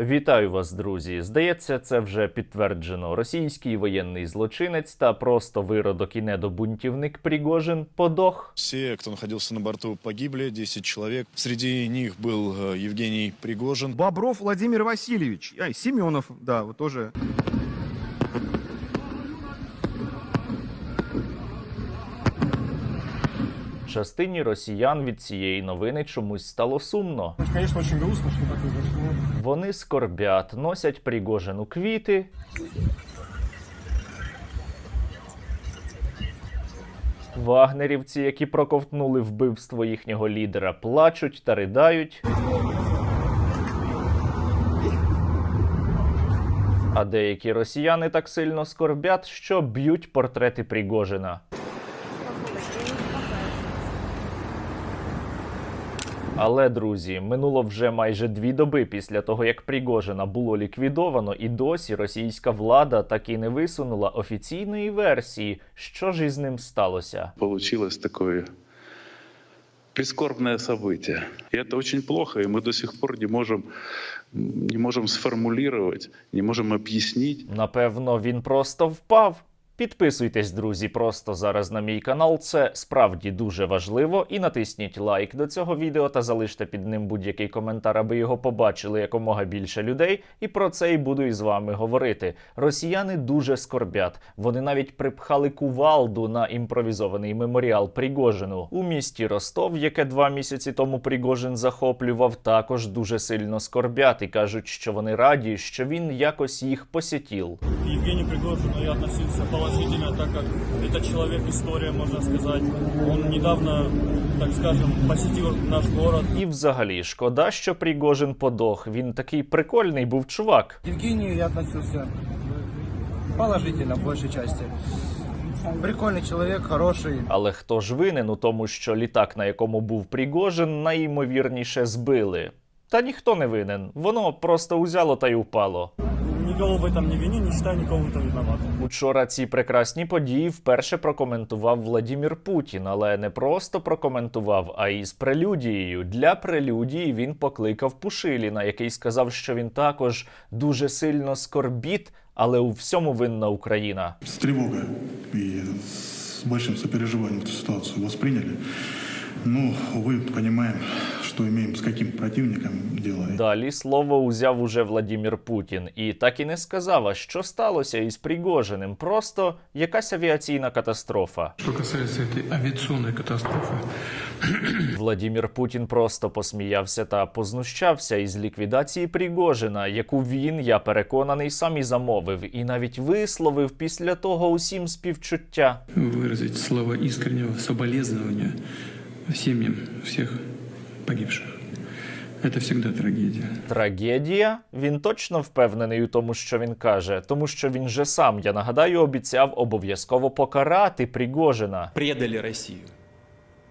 Вітаю вас, друзі. Здається, це вже підтверджено. Російський воєнний злочинець та просто виродок і недобунтівник Пригожин подох. Всі, кто знаходився на борту, погибли, 10 чоловік. Серед них був Євгеній Пригожин. Бобров Владимир Васильович. Ай, Семенов, да, вот тоже. Частині росіян від цієї новини чомусь стало сумно. Конечно, очень грустно, что так произошло. Вони скорбят, носять Пригожину квіти. Вагнерівці, які проковтнули вбивство їхнього лідера, плачуть та ридають. А деякі росіяни так сильно скорбять, що б'ють портрети Пригожина. Але, друзі, минуло вже майже дві доби після того, як Пригожина було ліквідовано, і досі російська влада так і не висунула офіційної версії, що ж із ним сталося. получилось такое прискорбное событие. И это очень плохо, и мы до сих пор не можем, не можем сформулировать, не можем объяснить, Напевно, він просто впав. Підписуйтесь, друзі, просто зараз на мій канал. Це справді дуже важливо. І натисніть лайк до цього відео та залиште під ним будь-який коментар, аби його побачили якомога більше людей. І про це і буду із вами говорити. Росіяни дуже скорбять. Вони навіть припхали кувалду на імпровізований меморіал Пригожину у місті Ростов, яке два місяці тому Пригожин захоплював. Також дуже сильно скорбять і кажуть, що вони раді, що він якось їх посітіл. К Евгению Пригожину я относился положительно, так как это человек история, можно сказать. Он недавно, так скажем, посетил наш город. І взагалі шкода, що Пригожин подох. Він такий прикольний був чувак. К Евгению я относился положительно в большей части. Прикольный человек, хороший. Але хто ж винен у тому, що літак, на якому був Пригожин, найімовірніше збили? Та ніхто не винен. Воно просто узяло та й упало Никого в этом не вини, не считаю никого в этом виноватым. Учора ці прекрасні події вперше прокоментував Владімір Путін, але не просто прокоментував, а й з прелюдією. Для прелюдії він покликав Пушиліна, який сказав, що він також дуже сильно скорбіт, але у всьому винна Україна. с тревогой и с большим сопереживанием эту ситуацию восприняли. Ну, увы, понимаем, что имеем с каким противником дело. Далі слово узяв уже Владімір Путін і так і не сказав, а що сталося із Пригожиним. Просто якась авіаційна катастрофа. Что касается этой авиационной катастрофы, Владімір Путін просто посміявся та познущався із ліквідації Пригожина, яку він, я переконаний, сам і замовив, і навіть висловив після того усім співчуття. выразить слова искреннего соболезнования семьям всех погибших. Это всегда трагедия. Трагедія? Він точно впевнений у тому, що він каже, тому що він же сам, я нагадаю, обіцяв обов'язково покарати Пригожина. предали Россию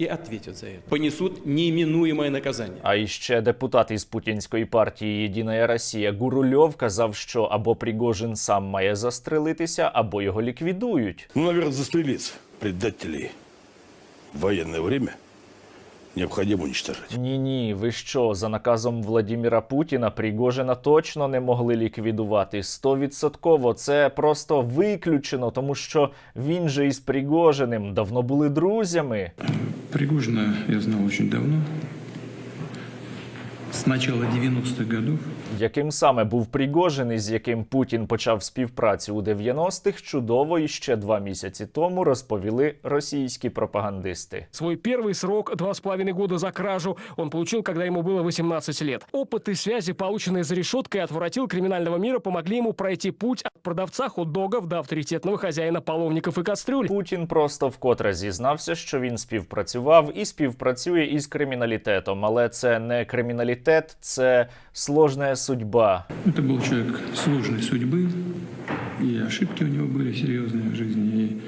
и ответят за это. Понесут неименуемое наказание. А іще депутат із путінської партії Єдина Росія Гурульов казав, що або Пригожин сам має застрелитися, або його ліквідують. Ну, наверное, застрелиться. Предателей в военное время необходимо уничтожать. Ні, ні, ви що, за наказом Владіміра Путіна Пригожина точно не могли ліквідувати. Стовідсотково це просто виключено, тому що він же із Пригожиним давно були друзями. Пригожина я знав дуже давно. С начала 90-х годов. Яким саме був Пригожин, із яким Путін почав співпрацю у 90-х, чудово і ще два місяці тому розповіли російські пропагандисти. Свой первый срок, два с половиной года за кражу, он получил, когда ему было 18 лет. Опыт и связи, полученные за решеткой от воротил криминального мира, помогли ему пройти путь от продавца хот-догов до авторитетного хозяина половников и кастрюль. Путін просто вкотре зізнався, що він співпрацював і співпрацює із криміналітетом, але це не криміналітет, це сложна судьба. Это был человек сложной судьбы, и ошибки у него были серьезные в жизни, и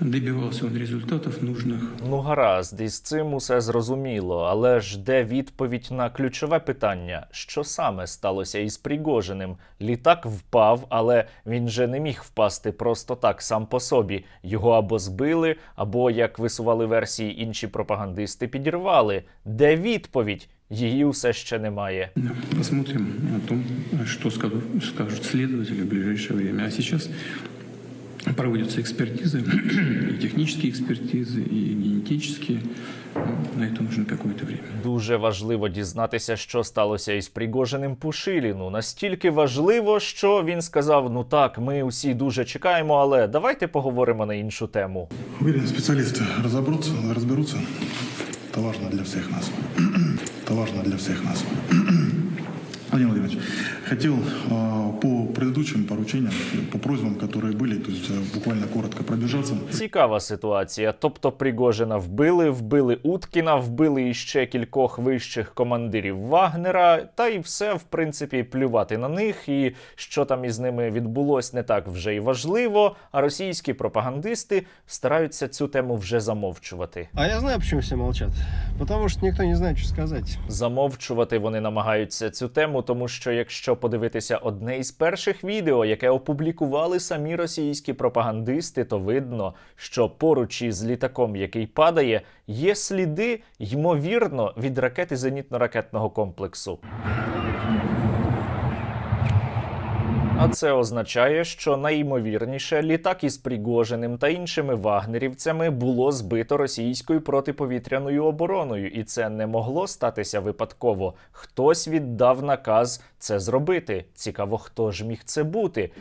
добивался он результатов нужных. Ну гаразд, із цим усе зрозуміло, але ж де відповідь на ключове питання, що саме сталося із Пригожиним? Літак впав, але він же не міг впасти просто так сам по собі. Його або збили, або, як висували версії інші пропагандисти, підірвали. Де відповідь? її усе ще немає. Да, Посмотрим о том, что скажут, скажут следователи в ближайшее время. А сейчас проводятся экспертизы, и технические экспертизы, и генетические. Ну, На это нужно какое-то время. Дуже важливо дізнатися, що сталося із Пригожиним Пушиліну. Настільки важливо, що він сказав: ну так, ми усі дуже чекаємо, але давайте поговоримо на іншу тему. Уверен, специалисты разобрутся, разберутся. Это важно для всех нас. Это важно для всех нас. Владимир Владимирович, хотел э, по предыдущим поручениям, по просьбам, которые были, то есть э, буквально коротко пробежаться. Цікава ситуація. Тобто Пригожина вбили, вбили Уткіна, вбили іще кількох вищих командирів Вагнера, та й все, в принципі, плювати на них. І що там із ними відбулось, не так вже й важливо. А російські пропагандисти стараються цю тему вже замовчувати. А я знаю, почему все молчат. Потому что никто не знает, что сказать. Замовчувати вони намагаються цю тему, тому що якщо подивитися одне із перших відео, яке опублікували самі російські пропагандисти, то видно, що поруч із літаком, який падає, є сліди, ймовірно, від ракети зенітно-ракетного комплексу. А це означає, що найімовірніше літак із Пригожиним та іншими вагнерівцями було збито російською протиповітряною обороною, і це не могло статися випадково. Хтось віддав наказ це зробити. Цікаво, хто ж міг це бути.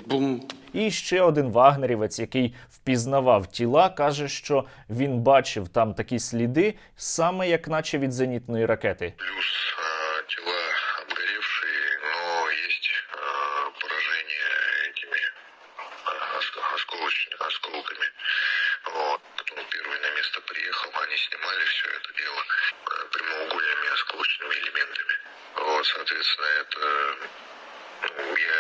І ще один вагнерівець, який впізнавав тіла, каже, що він бачив там такі сліди, саме як наче від зенітної ракети. плюс место приехал, они снимали все это дело э, прямоугольными осколочными элементами. Вот, соответственно, это ну, я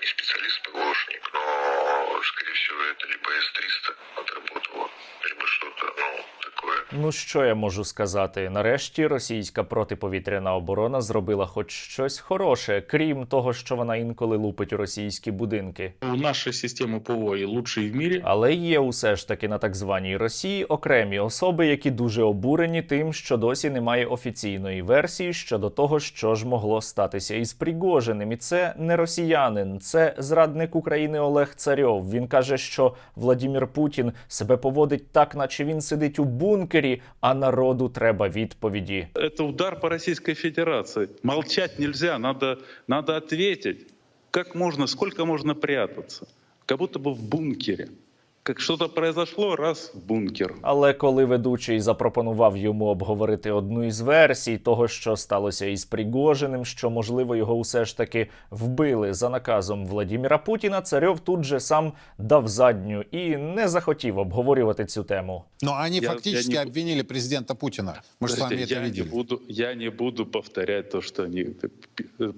не специалист-ПГОшник, но, скорее всего, это либо С-300 отработало, либо что-то, ну, такое. Ну що я можу сказати? Нарешті російська протиповітряна оборона зробила хоч щось хороше, крім того, що вона інколи лупить російські будинки. У Наша система ПВО и лучшие в мире. Але є усе ж таки на так званій Росії окремі особи, які дуже обурені тим, що досі немає офіційної версії щодо того, що ж могло статися із Пригожиним. І це не росіянин, це зрадник України Олег Царьов. Він каже, що Владімір Путін себе поводить так, наче він сидить у бункері, а народу треба відповіді. Це удар по Российской Федерації. Молчать нельзя, надо, надо відповідати. Як можна, скільки можна прятатися? Как будто бы в бункере Как что-то произошло, раз в бункер. Але коли ведучий запропонував йому обговорити одну із версій того, що сталося із Пригожиним, що можливо його усе ж таки вбили за наказом Владіміра Путіна, царьов тут же сам дав задню і не захотів обговорювати цю тему. Но они Я- фактически я не- обвинили президента Путина. Мы же с вами Подождите, это я, не видели. буду, я не буду повторять то, что они...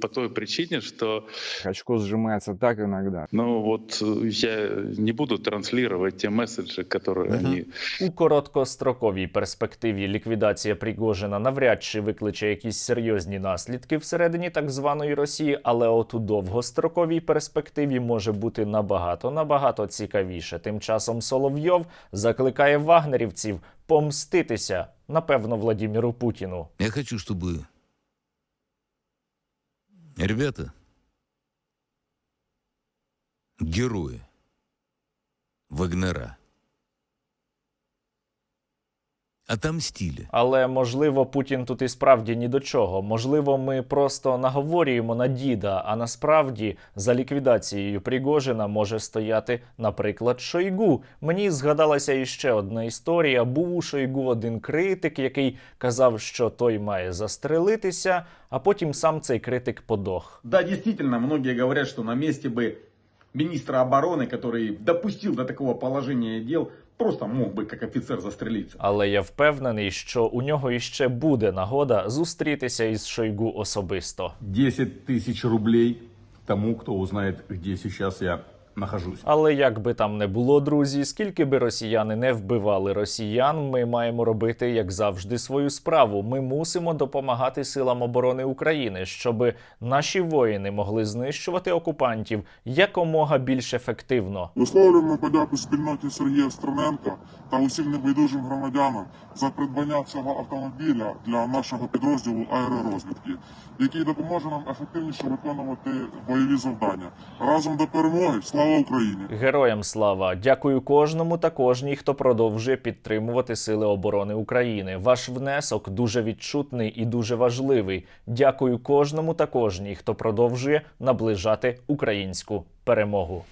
По той причине, что Очко сжимается так иногда. ну вот э, я не буду транслировать те месседжи, которые они У короткостроковій перспективі ліквідація Пригожина навряд чи викличе якісь серйозні наслідки всередині так званої Росії, але от у довгостроковій перспективі може бути набагато набагато цікавіше. Тим часом Соловйов закликає вагнерівців помститися, напевно, Владіміру Путіну. Я хочу, чтобы ребята, герои Вагнера, отомстили. Але можливо, Путін тут і справді ні до чого. Можливо, ми просто наговорюємо на діда. А насправді за ліквідацією Пригожина може стояти, наприклад, Шойгу. Мені згадалася іще одна історія. Був у Шойгу один критик, який казав, що той має застрелитися, а потім сам цей критик подох. Да, действительно, многие говорят, что на месте бы министра обороны, который допустил до такого положения дел, просто мог бы как офицер застрелиться. Але я впевнений, що у нього іще буде нагода зустрітися із Шойгу особисто. 10 тысяч рублей тому, кто узнает, где сейчас я нахожусь. Але як би там не було, друзі, скільки би росіяни не вбивали росіян, ми маємо робити, як завжди, свою справу. Ми мусимо допомагати силам оборони України, щоб наші воїни могли знищувати окупантів якомога більш ефективно. Висловлюємо подяку спільноті Сергія Стерненка та усім небайдужим громадянам за придбання цього автомобіля для нашого підрозділу аеророзвідки, який допоможе нам ефективніше виконувати бойові завдання. Разом до перемоги! Слава Україні! Героям слава! Дякую кожному та кожній, хто продовжує підтримувати Сили оборони України. Ваш внесок дуже відчутний і дуже важливий. Дякую кожному та кожній, хто продовжує наближати українську перемогу.